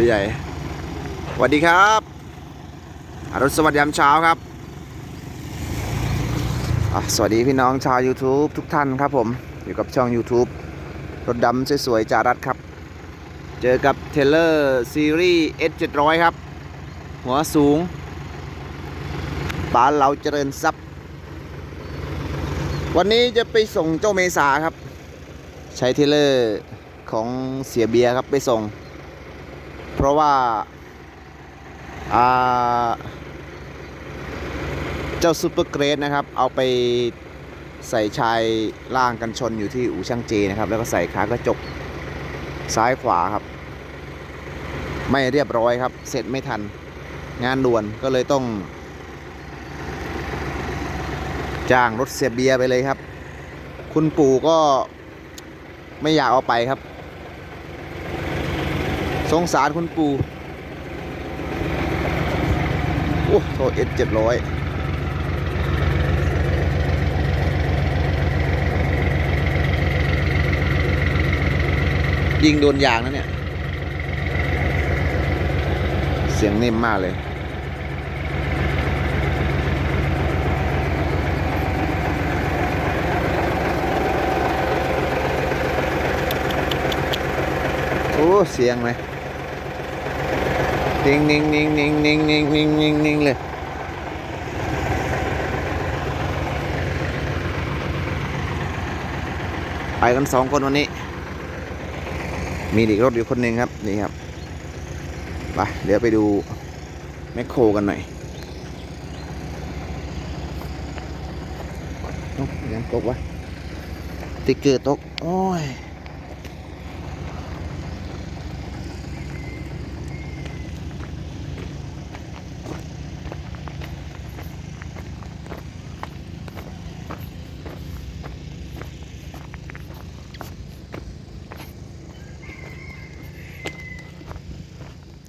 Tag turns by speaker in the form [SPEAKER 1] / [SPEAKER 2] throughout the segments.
[SPEAKER 1] ตัวใหญ่สวัสดีครับอรุณสวัสดิ์ยามเช้าครับ สวัสดีพี่น้องชาว YouTube ทุกท่านครับผม อยู่กับช่อง YouTube รถดำสวยๆจารัดครับ เจอกับเทเลอร์ซีรีส์ S700 ครับ หัวสูงปานเราเจริญทรัพย์ วันนี้จะไปส่งเจ้าเมษาครับ ใช้เทเลอร์ของเสียเบียครับไปส่ง เพราะว่าเจ้าซูเปอร์เกรดนะครับ เอาไปใส่ชายล่างกันชนอยู่ที่อู่ช่างเจนะครับ แล้วก็ใส่ขากระจกซ้ายขวาครับ ไม่เรียบร้อยครับ เสร็จไม่ทันงานด่วนก็เลยต้อง จ้างรถเสียเบียไปเลยครับ คุณปู่ก็ไม่อยากเอาไปครับ สงสารคุณปู่โอ้โทเอสเจ็ดร้อยยิงโดนยางนะเนี่ย เสียงนิ่มมากเลยโอ้ เสียงไหม นิ่งนิ่งนิ่งนิ่งนิ่งนิ่งนิ่งนิ่งนิ่งเลยไปกันสองคนวันนี้ มีอีกรถอยู่คนหนึ่งครับ นี่ครับไปเดี๋ยวไปดูแมคโครกันหน่อยโอ้ยังตกวะติ๊กเกอร์ตก โอ้ย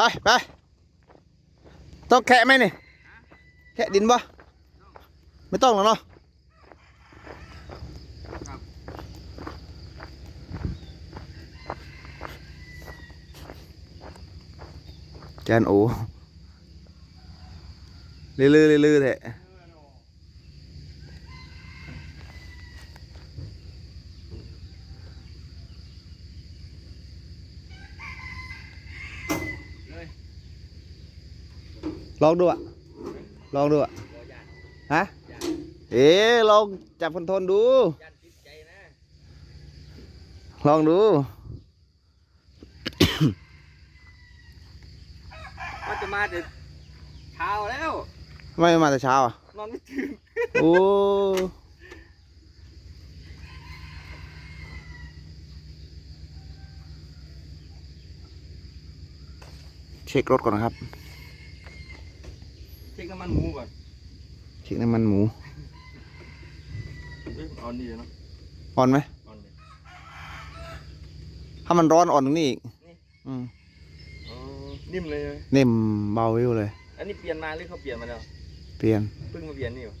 [SPEAKER 1] ไปไปต้องแคะไหมนี่แคะดินปะไม่ต้องหรอกเนาะแจนโอลื่อๆลื่อๆแท้ องดูอะลองดูอะฮะ เอ๊ะลองจับคอนโทรลดู ลองดู
[SPEAKER 2] ว่าจะมาแต่เช้าแล้ว
[SPEAKER 1] ไม่มาแต่เช้าอะ
[SPEAKER 2] นอนไม่ตื่น
[SPEAKER 1] โอ้ เช็ครถก่อนนะครับ
[SPEAKER 2] เช็คน้ำมันหมูก่อน
[SPEAKER 1] เช็คน้ำมันหมู
[SPEAKER 2] เอ้ยเออนดีเนาะ
[SPEAKER 1] อ่อนไหม
[SPEAKER 2] เออนเลย
[SPEAKER 1] ถ้ามันร้อนอ่อนตรงนี้อีก
[SPEAKER 2] นี่
[SPEAKER 1] อืม
[SPEAKER 2] อ๋อนิ่มเลย
[SPEAKER 1] นิ่มเบาวิวเลย
[SPEAKER 2] อันนี้เปลี่ยนมาหรือเขาเปลี่ยนมาแล้ว
[SPEAKER 1] เปลี่ยน
[SPEAKER 2] เพิ่งมาเปลี่ยนนี่หรอ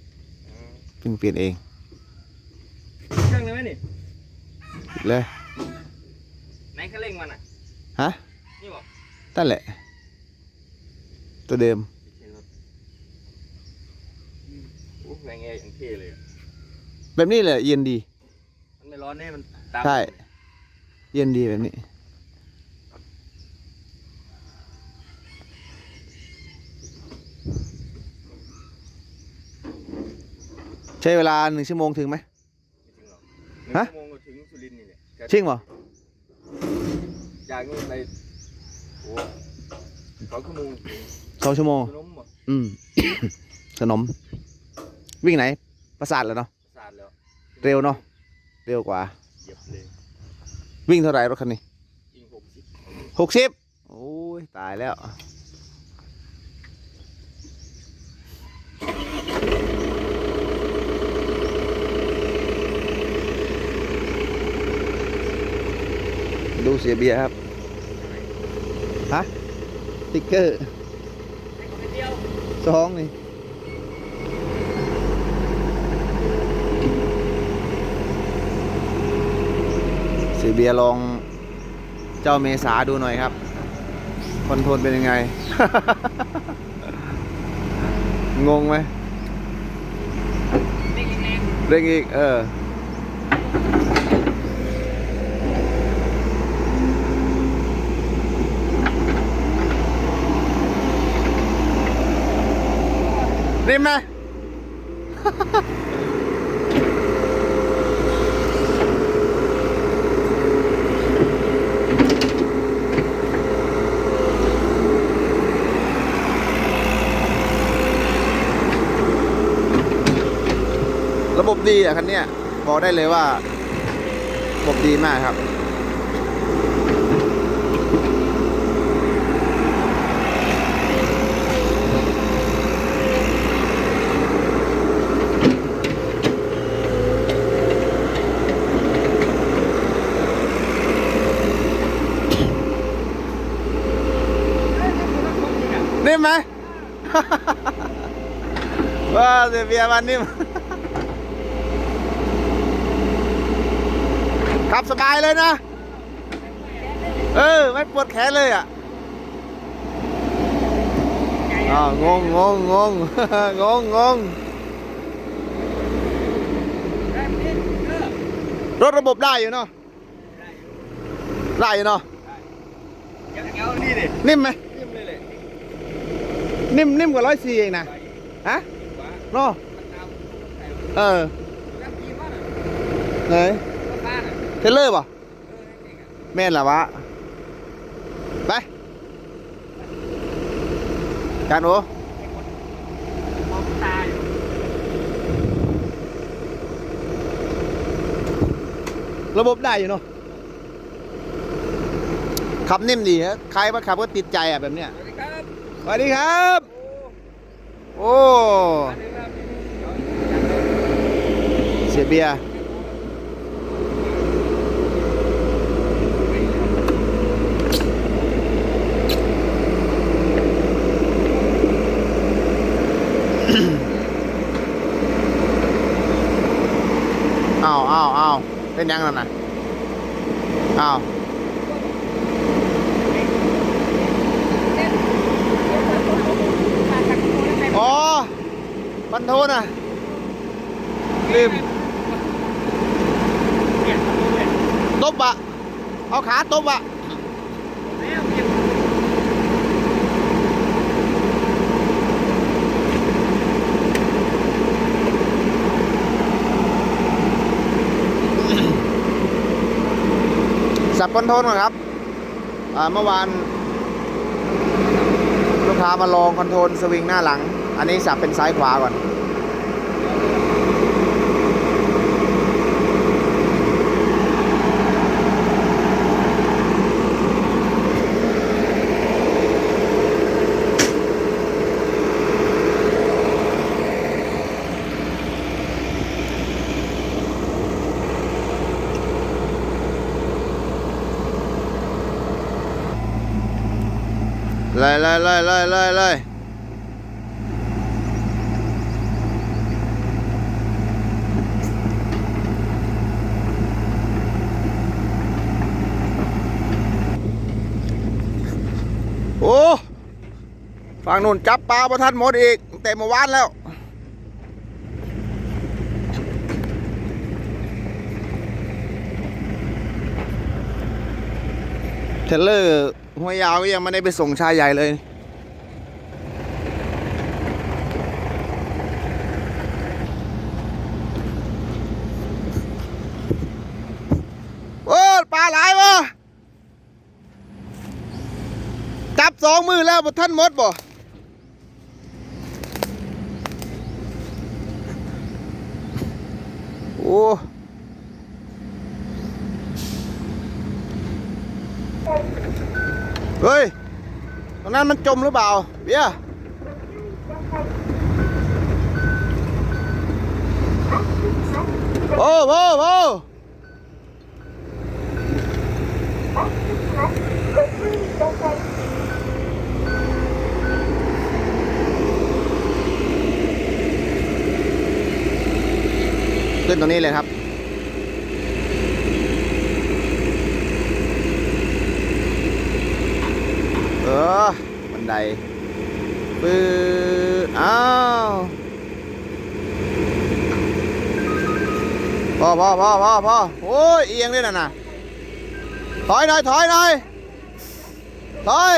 [SPEAKER 2] อ๋อ
[SPEAKER 1] เพิ่งเปลี่ยนเอง
[SPEAKER 2] เครื่องเลยไหมนี่
[SPEAKER 1] เลย
[SPEAKER 2] ไหนคันเร่งมันอะ
[SPEAKER 1] ฮะ
[SPEAKER 2] นี่บอก
[SPEAKER 1] นั่นแหละ ตัวเดิม
[SPEAKER 2] เห็นรถโอ้แรงแอร์อย่างเท่เลยอะ
[SPEAKER 1] แบบนี้เลยเย็นดี
[SPEAKER 2] มันไม่ร้อนแน่มันตาม
[SPEAKER 1] ใช่ เย็นดีแบบนี้ ใช้เวลาหนึ่งชั่วโมงถึงไหม
[SPEAKER 2] ไม่ถึงหรอกหนึ่ง
[SPEAKER 1] ฮะ
[SPEAKER 2] ชั่วโมงก็ถึงสุรินทร์นี่แหละแต่
[SPEAKER 1] จริงเหรอ
[SPEAKER 2] จากนู่นไปโอ้สองชั่วโมงถึง
[SPEAKER 1] สองชั่วโมง
[SPEAKER 2] ขนมหมด
[SPEAKER 1] อืมสนม วิ่งไหน ประสาทเลยเนาะ
[SPEAKER 2] สาดแล้ว
[SPEAKER 1] เร็วเนาะเร็วกว่า
[SPEAKER 2] เหยียบเลย
[SPEAKER 1] วิ่งเท่าไหร่รถคันนี้
[SPEAKER 2] ยิงหกสิบ
[SPEAKER 1] หกสิบโอ้ยตายแล้วดูเสียเบียร์ครับ ฮะสติ๊กเกอร์
[SPEAKER 2] เดียว
[SPEAKER 1] สองนี่ เบียร์ลองเจ้าเมษาดูหน่อยครับ คอนโทรลเป็นยังไง งงไหมเร่งอีก เออริมไหม บบดีอะคันเนี้ยบอกได้เลยว่าบบดีมากครับนิ่มไหม ว้าเสียเบียร์มันนิ่ม ขับสบายเลยนะ เออ ไม่ปวดแขนเลยอะอ้าวงงงงงงงงงงรถระบบได้อยู่เนาะได้อยู่เนาะ
[SPEAKER 2] เดี๋ยวนี่ดิ
[SPEAKER 1] นิ่มไหม
[SPEAKER 2] นิ่มเลยเลย
[SPEAKER 1] นิ่มนิ่มกว่าร้อยสี่เองนะฮะ
[SPEAKER 2] ว้า
[SPEAKER 1] เนาะ
[SPEAKER 2] มันน้ำใส่
[SPEAKER 1] เออ
[SPEAKER 2] น้ำกีบ้านอะ
[SPEAKER 1] ไหน
[SPEAKER 2] บ้านอะ
[SPEAKER 1] เทเลอร์ป่ะ
[SPEAKER 2] เออจริงอะ
[SPEAKER 1] แม่นเหรอวะ ไปจานโอ
[SPEAKER 2] มองตาอยู่
[SPEAKER 1] ระบบได้อยู่เนาะขับนิ่มดีฮะใครมาขับก็ติดใจอะแบบเนี้ย
[SPEAKER 2] สวัสดีครับ
[SPEAKER 1] สวัสดีครับ
[SPEAKER 2] โอ้
[SPEAKER 1] โอ้
[SPEAKER 2] อันนี้ครับเดี๋ยว
[SPEAKER 1] เสียเบียร์อ้าวอ้าวอ้าว เป็นยังนั่นน่ะอ้าวอ๋อบันโทนอะลืมตบอะเอาขาตบอะ อนโทรลก่อนครับเมื่อวานลูกค้ามาลองคอนโทรลสวิงหน้าหลัง อันนี้สับเป็นซ้ายขวาก่อน ลยเลยเลยเลยเลยเลยโอ้ฝั่งนู่นจับปลาประทันหมดอีกตั้งแต่เมื่อวานแล้วเทเลอร์หัวยาวก็ยังไม่ได้ไปส่งชายใหญ่เลย โอ้ปลาหลายวะจับ สองมือแล้วบ่ท่านมดบ่โอ้เฮ้ยตรงนั้นมันจมหรือเปล่าเบียโอ้โหโอ้ ตรงนี้เลยครับ เออ บันไดปื้ออ้าวพอพ่อพ่อพ่อพ่อโอ้ย เอียงด้วยนะนะถอยหน่อย ถอยหน่อย ถอย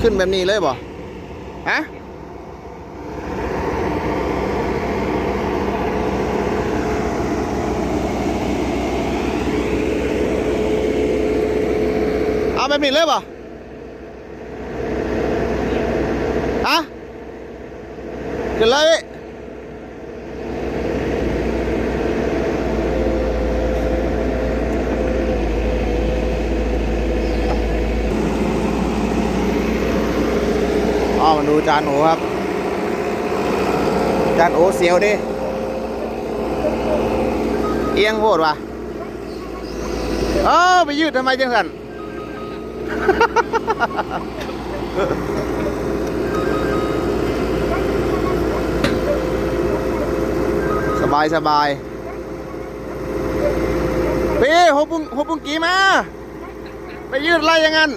[SPEAKER 1] ขึ้นแบบนี้เลยบ่ ฮะเอาไปปิดเลยป่ะฮะขึ้นเลยพี่เอามาดู จานโอครับ จานโอเสียวดิ เอียงโหดว่ะเออไปยืดทำไมจังสันสบายสบายพี่หกปุงหกปุงกีมา ไปยืดอะไรย่างนั้น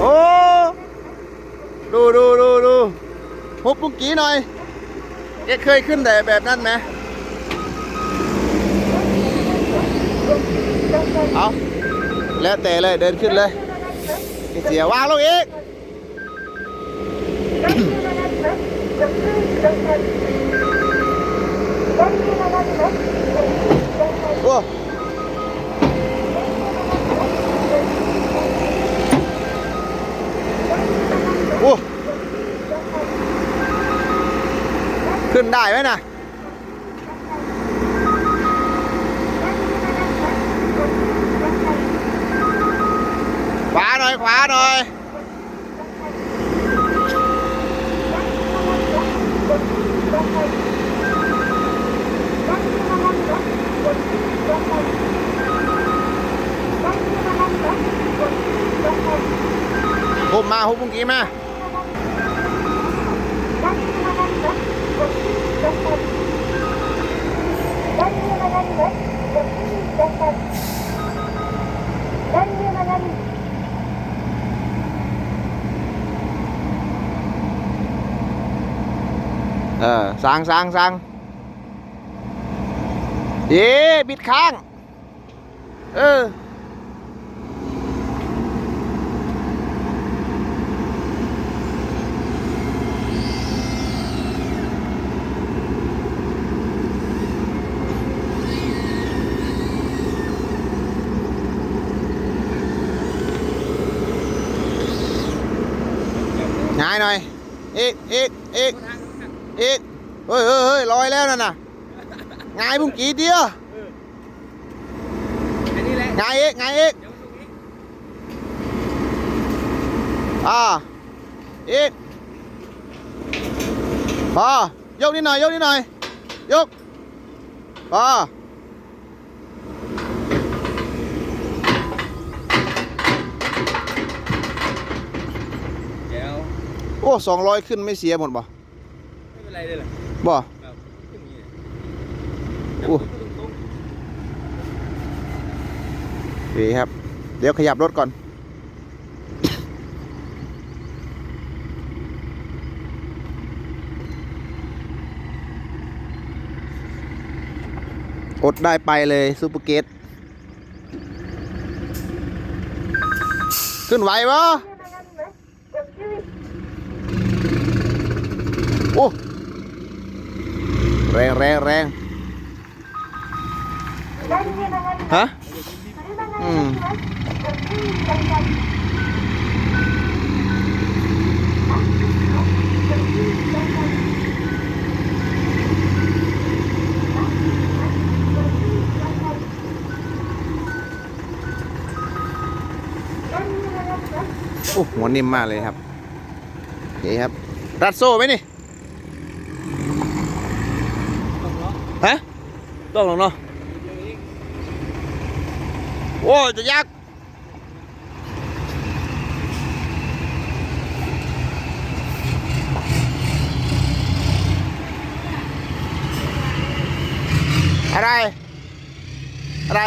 [SPEAKER 1] โอ้ ดูดูดูดูหกปุงกีหน่อยแกเคยขึ้นแต่แบบนั้นไหมเอาแล้วแต่เลยเดินขึ้นเลยเสียวางลงอีกโอ้ อ้ขึ้นได้ไหมนะขวาหน่อย ขวาหน่อยหุบมาหุ บเมื่อกี้มาเงสั่งสั่งเย้บิดข้างเออง่ายหน่อยอีกอีกอีกอีกเฮ้ยเฮ้ยเฮ้ยลอยแล้วนั่นน่ะง่ายบุ้งกี่เดียว
[SPEAKER 2] อันนี้แหละ
[SPEAKER 1] ง่ายอีกง่ายอีก
[SPEAKER 2] เดี๋ยวตรงนี้
[SPEAKER 1] อ่าอีกพอยกนิดหน่อยยกนิดหน่อยยกพอ
[SPEAKER 2] เดี๋ยว
[SPEAKER 1] โอ้สองร้อยขึ้นไม่เสียหมดบ่
[SPEAKER 2] ไม่เป็นไรเลยเหรอ
[SPEAKER 1] บ่
[SPEAKER 2] แบบขึ้นอย่างนี้
[SPEAKER 1] โอ้
[SPEAKER 2] ตรง
[SPEAKER 1] โอเคครับ เดี๋ยวขยับรถก่อน อดได้ไปเลยซูเปอร์เกตขึ้นไหวปะ อ้แรงแรงแรงฮะอืมโอ้หัวนิ่มมากเลยครับโอเคครับ รัดโซ่ไหมนี่ ฮะต้องลงเนาะโอ้จะยากอะไร อะไร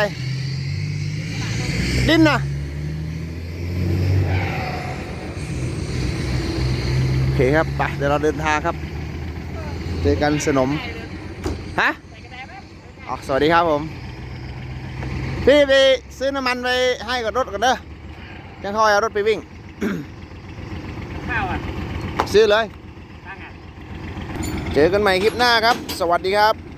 [SPEAKER 1] ดิ้นนะโอเคครับ ไป เดี๋ยวเราเดินทางครับ เจอกันสนม ฮะอ๋อสวัสดีครับผม พี่ไปซื้อน้ำมันไปให้กับรถกันเด้อยังคอยเอารถไปวิ่ง
[SPEAKER 3] ข้าวอะ
[SPEAKER 1] ซื้อเลย
[SPEAKER 3] ตั้งอะ
[SPEAKER 1] เจอกันใหม่คลิปหน้าครับ สวัสดีครับ